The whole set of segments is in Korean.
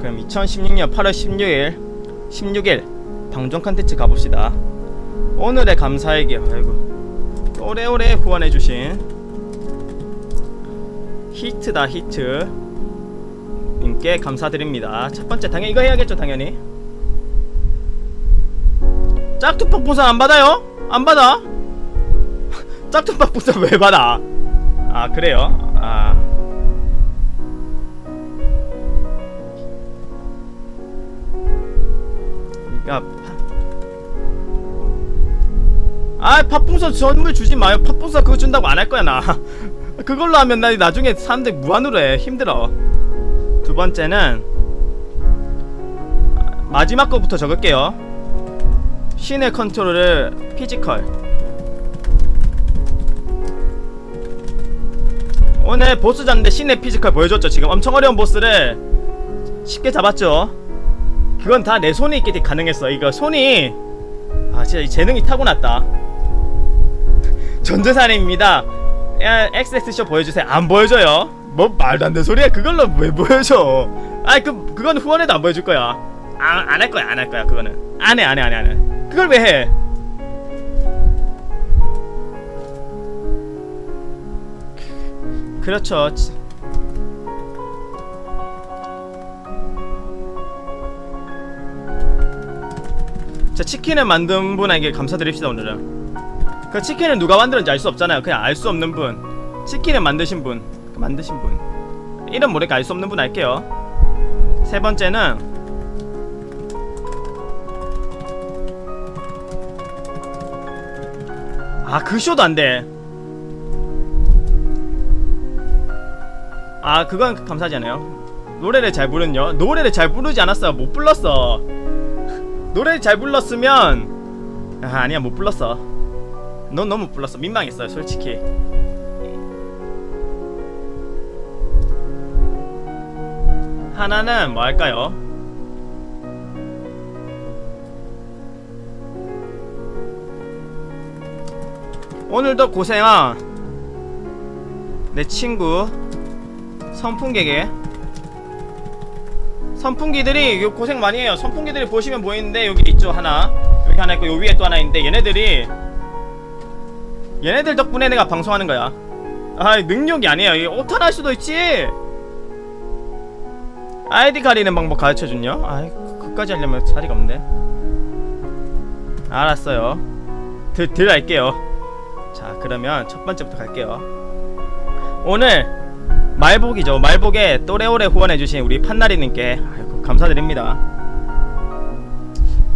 그럼 2016년 8월 16일 16일 방송 컨텐츠 가봅시다 오늘의 감사에게 아이고 오래오래 후원해주신 히트다 히트 님께 감사드립니다 첫 번째 당연히 이거 해야겠죠 당연히 짝퉁밥 보상 안 받아요? 안 받아? 짝퉁밥 보상 왜 받아? 아 그래요? 아 파... 아 팥풍선 선물 주지 마요. 팥풍선 그거 준다고 안 할 거야 나. 그걸로 하면 나 나중에 사람들 무한으로 해. 힘들어. 두 번째는 마지막 거부터 적을게요. 신의 컨트롤을 피지컬. 오늘 보스 잡는데 신의 피지컬 보여줬죠 지금. 엄청 어려운 보스를 쉽게 잡았죠 그건 다 내 손에 때문에 가능했어. 이거 손이 아 진짜 이 재능이 타고났다. 전재산입니다. 야 XX쇼 보여주세요. 안 보여줘요? 뭐 말도 안 되는 소리야. 그걸로 왜 보여줘? 아이 그 그건 후원해도 안 보여줄 거야. 안할 거야 안 할 거야 그거는. 안 해 안 해 안 해 안해. 그걸 왜 해? 그렇죠 자 치킨을 만든 분에게 감사드립시다 오늘은. 그 치킨을 누가 만들었는지 알 수 없잖아요. 그냥 알 수 없는 분. 치킨을 만드신 분. 그 만드신 분. 이름 모르니까 알 수 없는 분 할게요. 세 번째는 아 그 쇼도 안 돼. 아 그건 감사하지 않아요. 노래를 잘 부르는요. 노래를 잘 부르지 않았어요 못 불렀어 노래를 잘 불렀으면 아, 아니야 못 불렀어. 넌 너무 못 불렀어. 민망했어요 솔직히. 하나는 뭐 할까요? 오늘도 고생한 내 친구 선풍기에게 선풍기들이 요 고생 많이 해요. 선풍기들이 보시면 보이는데 여기 있죠 하나, 여기 하나 있고 요 위에 또 하나 있는데 얘네들이 얘네들 덕분에 내가 방송하는 거야. 아 능력이 아니에요. 오탄할 수도 있지. 아이디 가리는 방법 가르쳐 준요. 아이 그까지 하려면 자리가 없는데. 알았어요. 들 들갈게요. 자 그러면 첫 번째부터 갈게요. 오늘 말복이죠. 말복에 또래오래 후원해주신 우리 판나리님께 감사드립니다.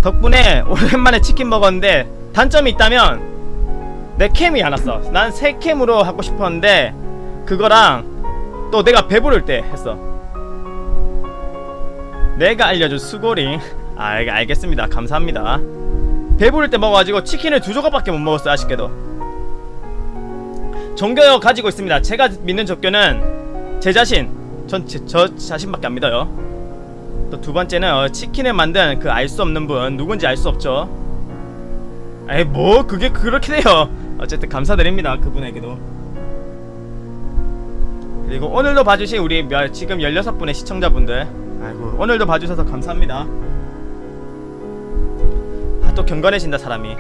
덕분에 오랜만에 치킨 먹었는데 단점이 있다면 내 캠이 안 왔어. 난 새 캠으로 하고 싶었는데 그거랑 또 내가 배부를 때 했어. 내가 알려준 수고링. 아 알- 알겠습니다. 감사합니다. 배부를 때 먹어가지고 치킨을 두 조각밖에 못 먹었어 아쉽게도. 종교 가지고 있습니다. 제가 믿는 종교는 제 자신, 전 저 자신밖에 안 믿어요. 또 두 번째는 어, 치킨을 만든 그 알 수 없는 분 누군지 알 수 없죠. 에이 뭐 그게 그렇게 돼요. 어쨌든 감사드립니다 그분에게도. 그리고 오늘도 봐주신 우리 몇- 지금 16분의 시청자분들 아이고 오늘도 봐주셔서 감사합니다. 아, 또 경건해진다 사람이.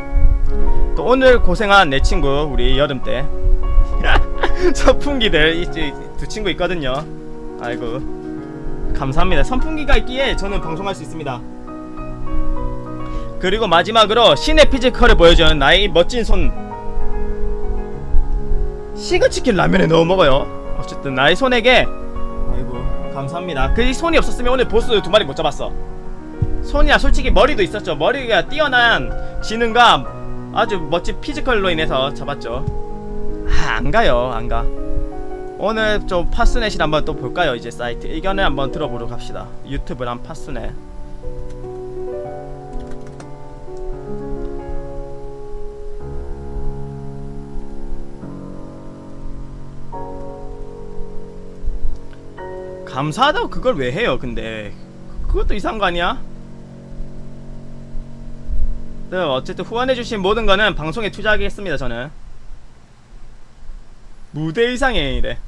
또 오늘 고생한 내 친구 우리 여름 때 선풍기들 이제 두 친구 있거든요. 아이고 감사합니다. 선풍기가 있기에 저는 방송할 수 있습니다. 그리고 마지막으로 신의 피지컬을 보여준 나의 이 멋진 손 시그치킨 라면에 넣어 먹어요. 어쨌든 나의 손에게 아이고 감사합니다. 그이 손이 없었으면 오늘 보스 두 마리 못 잡았어. 손이야 솔직히 머리도 있었죠. 머리가 뛰어난 지능과 아주 멋진 피지컬로 인해서 잡았죠. 아, 안 가요, 안 가. 오늘 좀 파스넷이 한번 또 볼까요? 이제 사이트 의견을 한번 들어보도록 합시다. 유튜브랑 파스넷. 감사하다고 그걸 왜 해요? 근데 그것도 이상한 거 아니야? 네, 어쨌든 후원해주신 모든 거는 방송에 투자하겠습니다. 저는. 무대 이상의 이래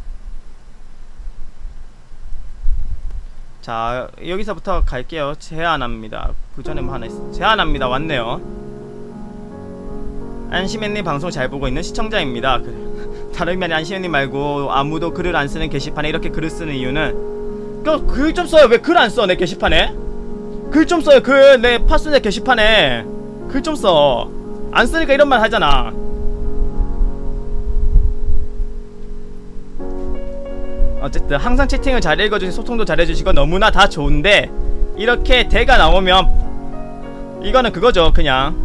자 여기서부터 갈게요. 제안합니다. 그 전에 뭐 하나 있어 제안합니다. 왔네요. 안시맨님 방송 잘 보고 있는 시청자입니다. 그래. 다름이 아닌 안시맨님 말고 아무도 글을 안 쓰는 게시판에 이렇게 글을 쓰는 이유는 글 좀 써요. 왜 글 안 써? 내 게시판에? 글 좀 써요. 글 내 파스내 게시판에. 글 좀 써. 안 쓰니까 이런 말 하잖아 어쨌든 항상 채팅을 잘 읽어주시고 소통도 잘해주시고 너무나 다 좋은데 이렇게 대가 나오면 이거는 그거죠. 그냥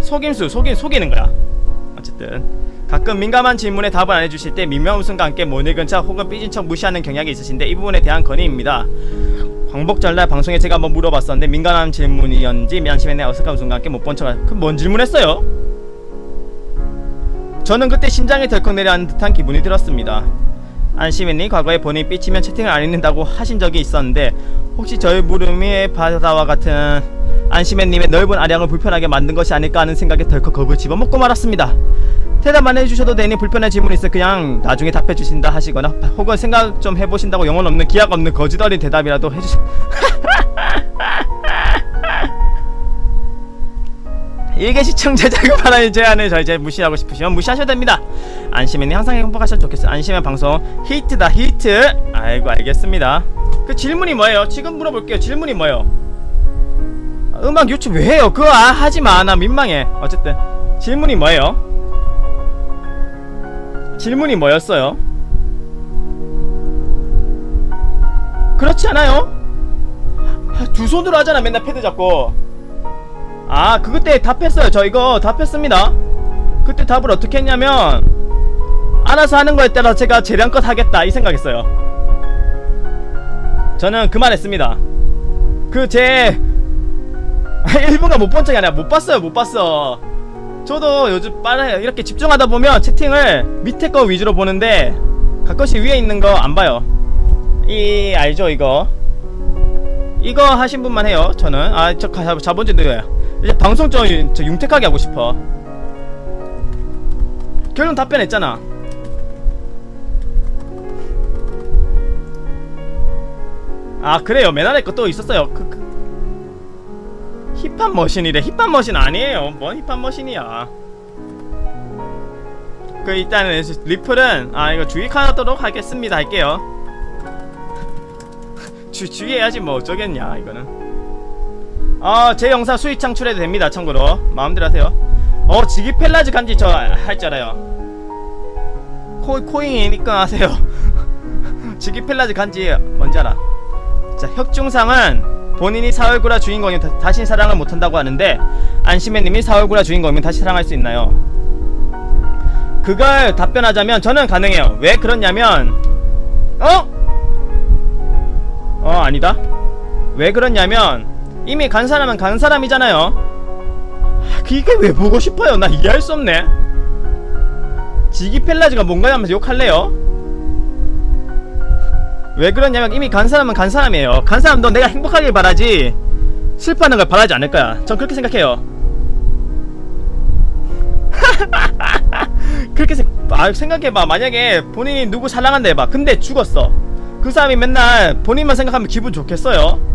속임수 속임 속이는 거야. 어쨌든 가끔 민감한 질문에 답을 안 해주실 때 민망 웃음과 함께 못 읽은 척 혹은 삐진 척 무시하는 경향이 있으신데 이 부분에 대한 건의입니다. 광복절날 방송에 제가 한번 물어봤었는데 민감한 질문이었는지 미안심했네 어색한 웃음과 함께 못 본 척 그뭔 질문했어요? 저는 그때 심장이 덜컥 내려앉는 듯한 기분이 들었습니다 안시맨님 과거에 본인 삐치면 채팅을 안 읽는다고 하신 적이 있었는데 혹시 저의 물음의 바다와 같은 안시맨님의 넓은 아량을 불편하게 만든 것이 아닐까 하는 생각에 덜컥 겁을 집어먹고 말았습니다. 대답 안 해주셔도 되니 불편한 질문이 있어 그냥 나중에 답해 주신다 하시거나 혹은 생각 좀 해보신다고 영혼 없는 기약 없는 거짓 어린 대답이라도 해주시. 일개 시청자 자급 하나의 제안을 저 이제 무시하고 싶으시면 무시하셔도 됩니다. 안심맨이 항상 행복하셔도 좋겠어요. 안심맨 방송 히트다 히트. 아이고 알겠습니다. 그 질문이 뭐예요? 지금 물어볼게요. 질문이 뭐예요? 아, 음악 유튜브 왜 해요? 그거 아, 하지 마. 나 민망해. 어쨌든 질문이 뭐예요? 질문이 뭐였어요? 그렇지 않아요? 아, 두 손으로 하잖아. 맨날 패드 잡고. 아, 그 그때 답했어요. 저 이거 답했습니다. 그때 답을 어떻게 했냐면 알아서 하는 거에 따라 제가 재량껏 하겠다 이 생각했어요. 저는 그만했습니다. 그제 1분간 못본 적이 아니라 못 봤어요. 못 봤어. 저도 요즘 빠르 이렇게 집중하다 보면 채팅을 밑에 거 위주로 보는데 가끔씩 위에 있는 거 안 봐요. 이 알죠 이거? 이거 하신 분만 해요. 저는 아저 자본주의예요. 이제 방송 좀 유- 저 융택하게 하고 싶어. 결론 답변했잖아. 아 그래요. 맨날에 것도 있었어요. 그, 그. 힙합 머신이래. 힙합 머신 아니에요. 뭔 힙합 머신이야. 그 일단은 리플은 아 이거 주의하도록 하겠습니다. 할게요. 주 주의해야지 뭐 어쩌겠냐 이거는. 아, 제 영상 수익 창출해도 됩니다. 참고로 마음대로 하세요. 어, 지기 펠라즈 간지 저 할 줄 알아요. 코 코인이니까 하세요. 지기 펠라즈 간지 뭔지 알아. 자, 혁중상은 본인이 사월구라 주인공이면 다, 다시 사랑을 못한다고 하는데 안시매님이 사월구라 주인공이면 다시 사랑할 수 있나요? 그걸 답변하자면 저는 가능해요. 왜 그러냐면 어? 어 아니다. 왜 그러냐면 이미 간 사람은 간 사람이잖아요. 아, 그게 왜 보고 싶어요? 나 이해할 수 없네. 지기 펠라즈가 뭔가 하면서 욕할래요? 왜 그러냐면 이미 간 사람은 간 사람이에요. 간 사람도 내가 행복하길 바라지 슬퍼하는 걸 바라지 않을 거야. 전 그렇게 생각해요. 그렇게 생, 아, 생각해봐. 만약에 본인이 누구 사랑한다 해봐. 근데 죽었어. 그 사람이 맨날 본인만 생각하면 기분 좋겠어요?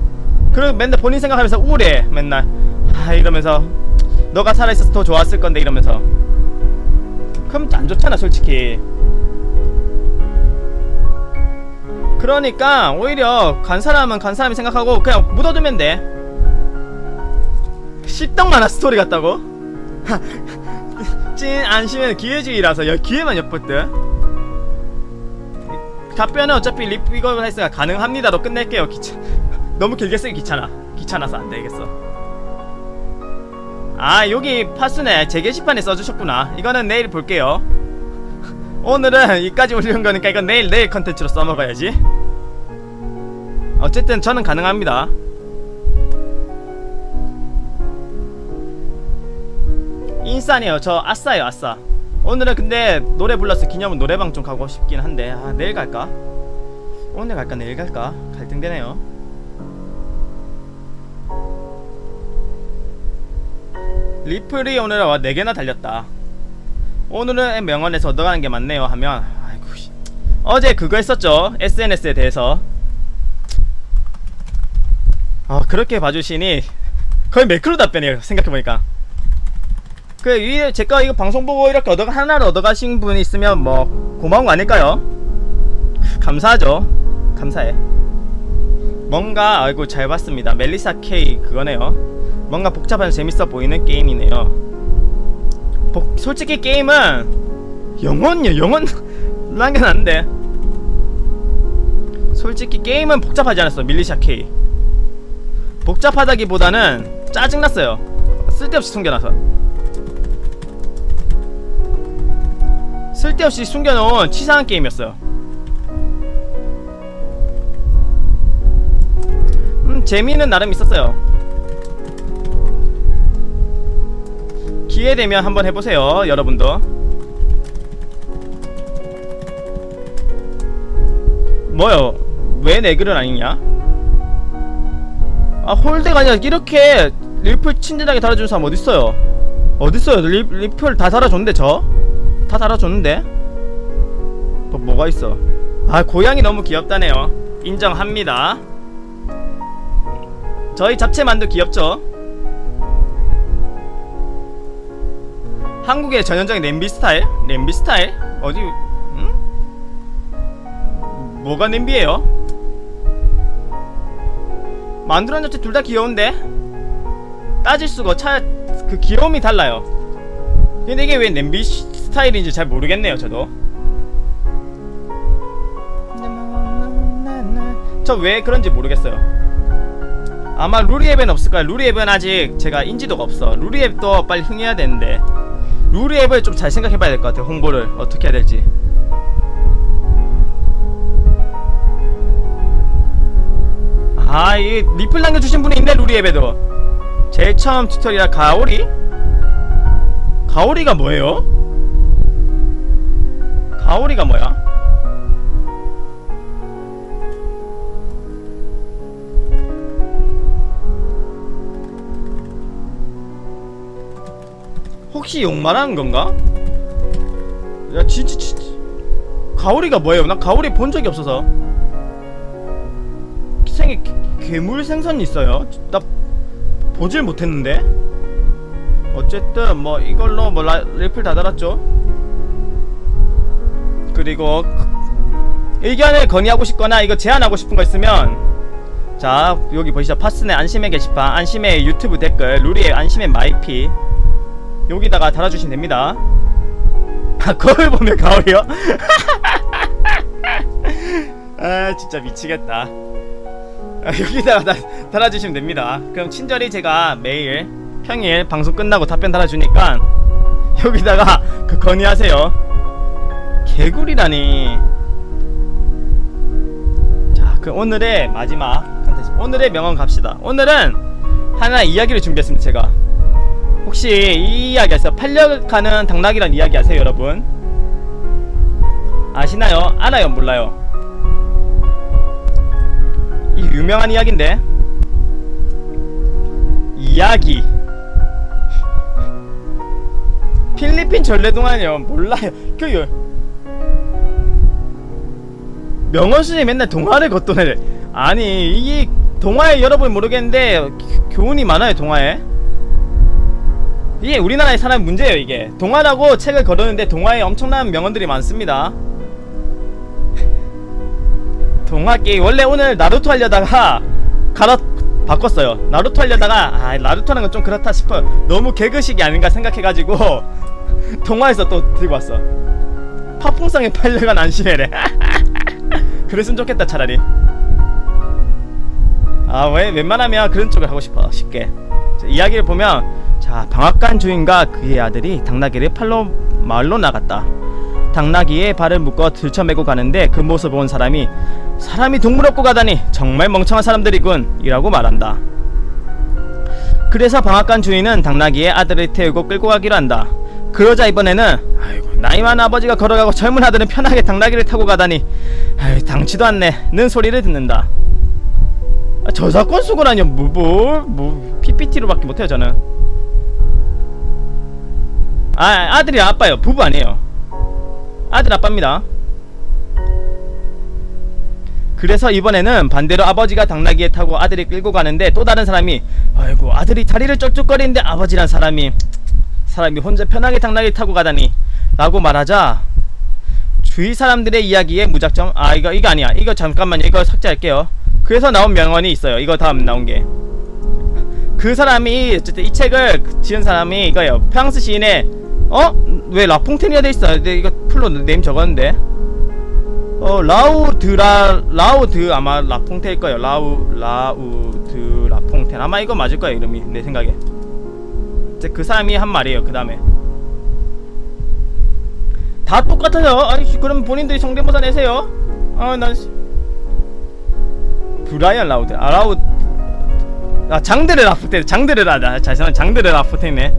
그리고 맨날 본인 생각하면서 우울해. 맨날. 아, 이러면서. 너가 살아있어서 더 좋았을 건데, 이러면서. 그럼 안 좋잖아, 솔직히. 그러니까, 오히려 간 사람은 간 사람이 생각하고 그냥 묻어두면 돼. 씹떡만한 스토리 같다고? 찐 안심은 기회주의라서 여 기회만 엿볼 듯. 답변은 어차피 립 이거 했으니까 가능합니다로 끝낼게요. 귀찮. 너무 길게 쓰기 귀찮아. 귀찮아서 안 되겠어. 아 여기 파스네 제 게시판에 써주셨구나. 이거는 내일 볼게요. 오늘은 이까지 올리는 거니까 이건 내일 내일 컨텐츠로 써먹어야지. 어쨌든 저는 가능합니다. 인싸네요. 저 아싸요 아싸. 오늘은 근데 노래 불러서 기념은 노래방 좀 가고 싶긴 한데 아 내일 갈까? 오늘 갈까 내일 갈까? 갈등되네요. 리플이 오늘 와 4개나 달렸다. 오늘은 명언에서 얻어가는 게 많네요 하면. 아이고 씨. 어제 그거 했었죠 SNS에 대해서. 아 그렇게 봐주시니 거의 매크로 답변이에요 생각해보니까. 그 위에 제가 이거 방송 보고 이렇게 얻어 하나를 얻어가신 분이 있으면 뭐 고마운 거 아닐까요? 감사하죠. 감사해. 뭔가 아이고 잘 봤습니다. 멜리사 K 그거네요 뭔가 복잡한 재밌어 보이는 게임이네요. 복, 솔직히 게임은 영혼요 영혼. 라는 안돼 솔직히 게임은 복잡하지 않았어 밀리샤 K. 복잡하다기보다는 짜증났어요. 쓸데없이 숨겨놔서. 쓸데없이 숨겨놓은 치사한 게임이었어요. 음 재미는 나름 있었어요 기회 되면 한번 해보세요 여러분도. 뭐요? 왜 내 글은 아니냐? 아 홀대가 아니라 이렇게 리플 친절하게 달아주는 사람 어딨어요? 어딨어요? 리, 리플 다 달아줬는데 저? 다 달아줬는데? 뭐, 뭐가 있어? 아 고양이 너무 귀엽다네요. 인정합니다. 저희 잡채만두 귀엽죠? 한국의 전형적인 냄비 스타일? 냄비 스타일? 어디 응? 뭐가 냄비예요? 만두랑 잡채 둘 다 귀여운데 따질 수가 차 그 귀여움이 달라요. 근데 이게 왜 냄비 시- 스타일인지 잘 모르겠네요, 저도. 저 왜 그런지 모르겠어요. 아마 루리앱엔 없을 거야. 루리앱은 아직 제가 인지도가 없어. 루리앱도 빨리 흥해야 되는데 루리앱을 좀 잘 생각해봐야 될 것 같아요. 홍보를 어떻게 해야 될지. 아, 이 리플 남겨주신 분이 있네 루리 앱에도. 제일 처음 튜토리얼 가오리? 가오리가 뭐예요? 가오리가 뭐야? 혹시 욕 말하는 건가? 야 진짜 진짜 가오리가 뭐예요? 나 가오리 본 적이 없어서 생에 괴물 생선이 있어요? 나 보질 못했는데 어쨌든 뭐 이걸로 뭐 라, 리플 다 달았죠 그리고 의견을 건의하고 싶거나 이거 제안하고 싶은 거 있으면 자 여기 보시죠 파스네 안심의 게시판 안심의 유튜브 댓글 루리의 안심의 마이피 여기다가 달아주시면 됩니다 아 거울 보면 가오리요? 아 진짜 미치겠다 아, 여기다가 다, 달아주시면 됩니다. 그럼 친절히 제가 매일 평일 방송 끝나고 답변 달아주니까 여기다가 그 건의하세요. 개구리라니. 자, 그 오늘의 마지막. 오늘의 명언 갑시다. 오늘은 하나 이야기를 준비했습니다. 제가 혹시 이 이야기 아세요? 팔려가는 당나귀란 이야기 아세요, 여러분? 아시나요? 알아요, 몰라요? 이 유명한 이야기인데 이야기 필리핀 전래동안이요 몰라요 그 명언순이 맨날 동화를 걷던 애를 아니 이게 동화에 여러분 모르겠는데 교- 교훈이 많아요 동화에 이게 우리나라의 사람 문제예요 이게 동화라고 책을 걸었는데 동화에 엄청난 명언들이 많습니다 동화 게임 원래 오늘 나루토 하려다가 갈아 바꿨어요. 나루토 하려다가 아 나루토라는 건 좀 그렇다 싶어. 너무 개그식이 아닌가 생각해가지고 동화에서 또 들고 왔어. 파풍성에 팔려간 안심해래. 그랬으면 좋겠다 차라리. 아 왜 웬만하면 그런 쪽을 하고 싶어 쉽게. 자, 이야기를 보면 자 방앗간 주인과 그의 아들이 당나귀를 팔로 마을로 나갔다. 당나귀에 발을 묶어 들쳐매고 가는데 그 모습을 본 사람이 사람이 동물 업고 가다니 정말 멍청한 사람들이군 이라고 말한다. 그래서 방앗간 주인은 당나귀의 아들을 태우고 끌고 가기로 한다. 그러자 이번에는 아이고 나이 많은 아버지가 걸어가고 젊은 아들은 편하게 당나귀를 타고 가다니 아이 당치도 않네는 소리를 듣는다. 아, 저작권 수고라뇨 뭐뭐 뭐 PPT로밖에 못해요 저는. 아 아들이 아빠요. 부부 아니에요. 아들 아빠입니다. 그래서 이번에는 반대로 아버지가 당나귀에 타고 아들이 끌고 가는데 또 다른 사람이 아이고 아들이 다리를 쩍쩍거리는데 아버지란 사람이 사람이 혼자 편하게 당나귀 타고 가다니. 라고 말하자 주위 사람들의 이야기에 무작정 아 이거 이거 아니야. 이거 잠깐만요. 이거 삭제할게요. 그래서 나온 명언이 있어요. 이거 다음 나온 게. 그 사람이 어쨌든 이 책을 지은 사람이 이거예요. 프랑스 시인의 어? 왜 라퐁텐이라 돼 있어? 근데 이거 풀로 네임 적었는데. 어 라우드라 라우드 아마 라퐁테일 거예요. 라우 라우드 라퐁텐. 아마 이거 맞을 거예요 이름이 내 생각에. 이제 그 사람이 한 말이에요 그 다음에. 다 똑같아요. 아니 그럼 본인들이 성대모사 내세요. 아난 브라이언 라우드. 아 라우드 아 장드르 라프텐. 장드르 라다. 자세한 장드르 라프텐네.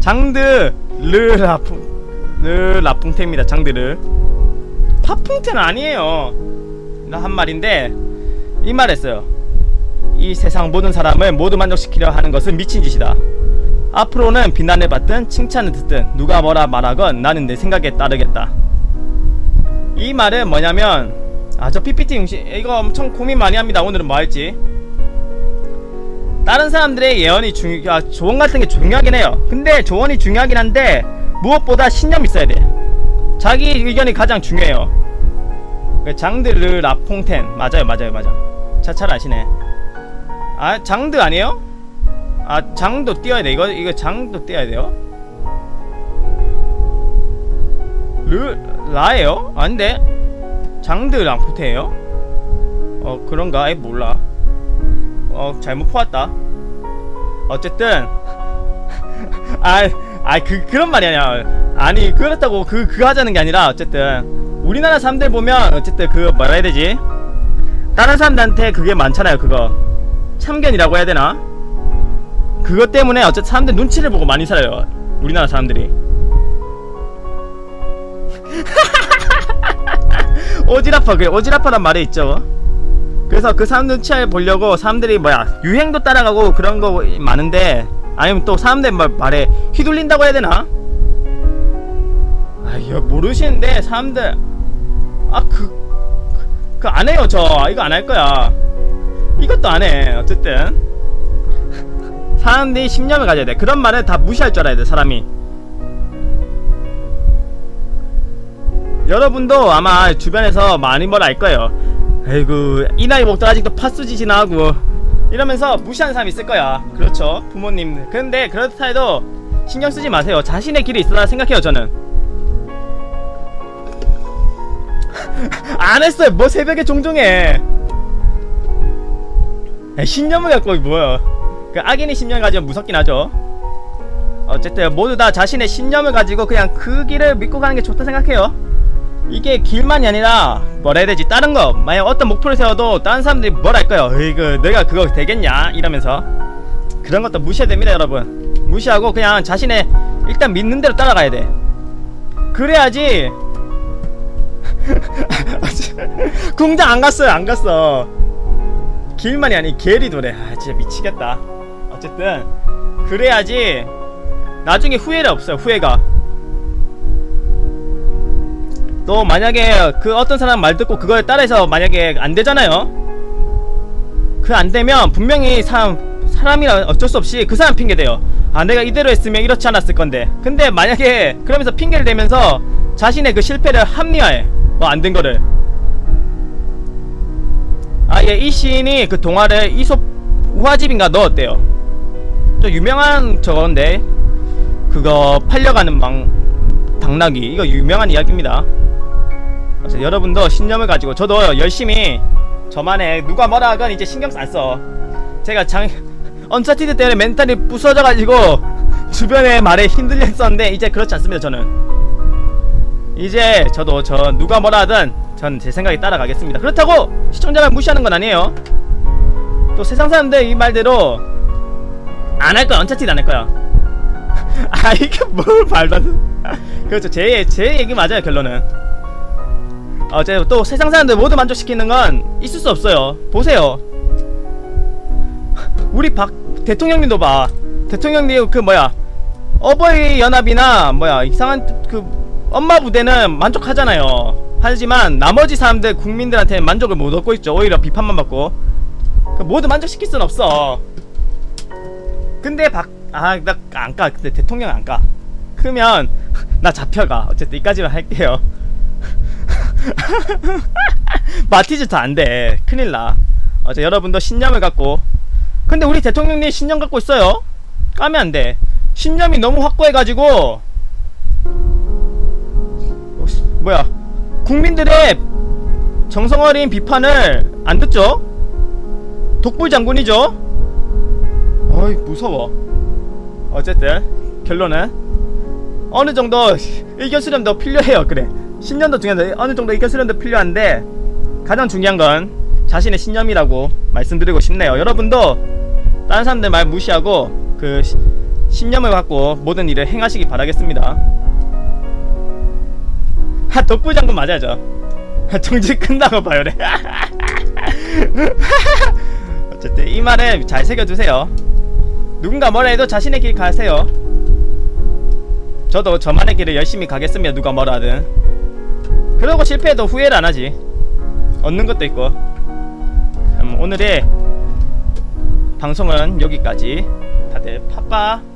장드 르 라풍 르 라풍텐입니다 장드르 파풍텐 아니에요. 한 말인데 이 말했어요. 이 세상 모든 사람을 모두 만족시키려 하는 것은 미친 짓이다. 앞으로는 비난을 받든 칭찬을 듣든 누가 뭐라 말하건 나는 내 생각에 따르겠다. 이 말은 뭐냐면 아 저 PPT 용시 이거 엄청 고민 많이 합니다. 오늘은 뭐 할지 다른 사람들의 예언이 중, 아, 조언 같은 게 중요하긴 해요. 근데 조언이 중요하긴 한데 무엇보다 신념이 있어야 돼. 자기 의견이 가장 중요해요. 그 장드르 라퐁텐 맞아요, 맞아요, 맞아. 차찰 아시네. 아 장드 아니에요? 아 장도 띄어야 돼. 이거 이거 장도 띄어야 돼요. 르 라예요? 아닌데 장드 라퐁텐이에요? 어 그런가? 에 몰라. 어 잘못 포왔다. 어쨌든 아아그 그런 말이 아니야. 아니 그렇다고 그 그거 하자는 게 아니라 어쨌든 우리나라 사람들 보면 어쨌든 그 뭐라 해야 되지? 다른 사람들한테 그게 많잖아요 그거. 참견이라고 해야 되나? 그것 때문에 어쨌든 사람들 눈치를 보고 많이 살아요 우리나라 사람들이. 오지라파 그래. 오지라파란 말이 있죠 그래서 그 사람 눈치를 보려고 사람들이 뭐야 유행도 따라가고 그런 거 많은데 아니면 또 사람들 말, 말에 휘둘린다고 해야 되나? 아 이거 모르시는데 사람들. 아그 그 안 해요 저. 이거 안 할 거야. 이것도 안 해 어쨌든. 사람들이 신념을 가져야 돼. 그런 말을 다 무시할 줄 알아야 돼 사람이. 여러분도 아마 주변에서 많이 뭘 알 거예요 아이고 이 나이 먹다 아직도 파스짓이나 하고 이러면서 무시하는 사람 있을 거야. 그렇죠 부모님. 근데 그렇다 해도 신경 쓰지 마세요. 자신의 길이 있으라 생각해요 저는. 안 했어요. 뭐 새벽에 종종 해. 야, 신념을 갖고 뭐야. 그 악인이 신념을 가지면 무섭긴 하죠. 어쨌든 모두 다 자신의 신념을 가지고 그냥 그 길을 믿고 가는 게 좋다 생각해요 이게 길만이 아니라 뭐라 해야 되지? 다른 거. 만약 어떤 목표를 세워도 다른 사람들이 뭘 할까요? 이거 내가 그거 되겠냐? 이러면서. 그런 것도 무시해야 됩니다 여러분. 무시하고 그냥 자신의 일단 믿는 대로 따라가야 돼. 그래야지. 공장 안 갔어요 안 갔어. 길만이 아니 게리도래 아 진짜 미치겠다. 어쨌든. 그래야지 나중에 후회가 없어요 후회가 또 만약에 그 어떤 사람 말 듣고 그거에 따라서 만약에 안 되잖아요. 그 안 되면 분명히 사람 사람이라 어쩔 수 없이 그 사람 핑계 대요. 아 내가 이대로 했으면 이렇지 않았을 건데. 근데 만약에 그러면서 핑계를 대면서 자신의 그 실패를 합리화해. 뭐안된 거를. 아예 이 시인이 그 동화를 이솝 우화집인가 넣었대요. 또 유명한 저건데 그거 팔려가는 망 당나귀 이거 유명한 이야기입니다. 그래서 여러분도 신념을 가지고 저도 열심히 저만의 누가 뭐라 하건 이제 신경 안 써. 제가 장 언차티드 때문에 멘탈이 부서져 가지고 주변의 말에 힘들렸었는데 이제 그렇지 않습니다 저는. 이제 저도 저 누가 뭐라 하든 전 제 생각에 따라가겠습니다. 그렇다고 시청자를 무시하는 건 아니에요. 또 세상 사람들 이 말대로 안 할 거야 언차티드 안 할 거야. 아 이게 뭘 돼. 그렇죠 제, 제 얘기 맞아요 결론은 어제 또 세상 사람들 모두 만족시키는 건 있을 수 없어요 보세요 우리 박 대통령님도 봐 대통령님 그 뭐야 어버이 연합이나 뭐야 이상한 그 엄마 부대는 만족하잖아요 하지만 나머지 사람들 국민들한테 만족을 못 얻고 있죠. 오히려 비판만 받고 그 모두 만족시킬 순 없어. 근데 박아나안 까. 근데 대통령 안 까. 크면 나 잡혀가. 어쨌든 이까지만 할게요. 마티즈도 안 돼. 큰일 나. 어제 여러분도 신념을 갖고. 근데 우리 대통령님 신념 갖고 있어요. 까면 안 돼. 신념이 너무 확고해가지고. 어, 씨, 뭐야. 국민들의 정성 어린 비판을 안 듣죠? 독불 장군이죠? 어이, 무서워. 어쨌든, 결론은 어느 정도 의견 수렴도 필요해요. 그래. 신념도 중요한데 어느 정도 의견 수렴도 필요한데 가장 중요한 건 자신의 신념이라고 말씀드리고 싶네요. 여러분도 다른 사람들 말 무시하고 그 시- 신념을 갖고 모든 일을 행하시기 바라겠습니다. 하 독불장군 맞아야죠. 정지 끝나고 봐요 래. 어쨌든 이 말을 잘 새겨두세요. 누군가 뭐라 해도 자신의 길 가세요. 저도 저만의 길을 열심히 가겠습니다. 누가 뭐라 하든. 그러고 실패해도 후회를 안 하지. 얻는 것도 있고. 그럼 오늘의 방송은 여기까지. 다들 파빠.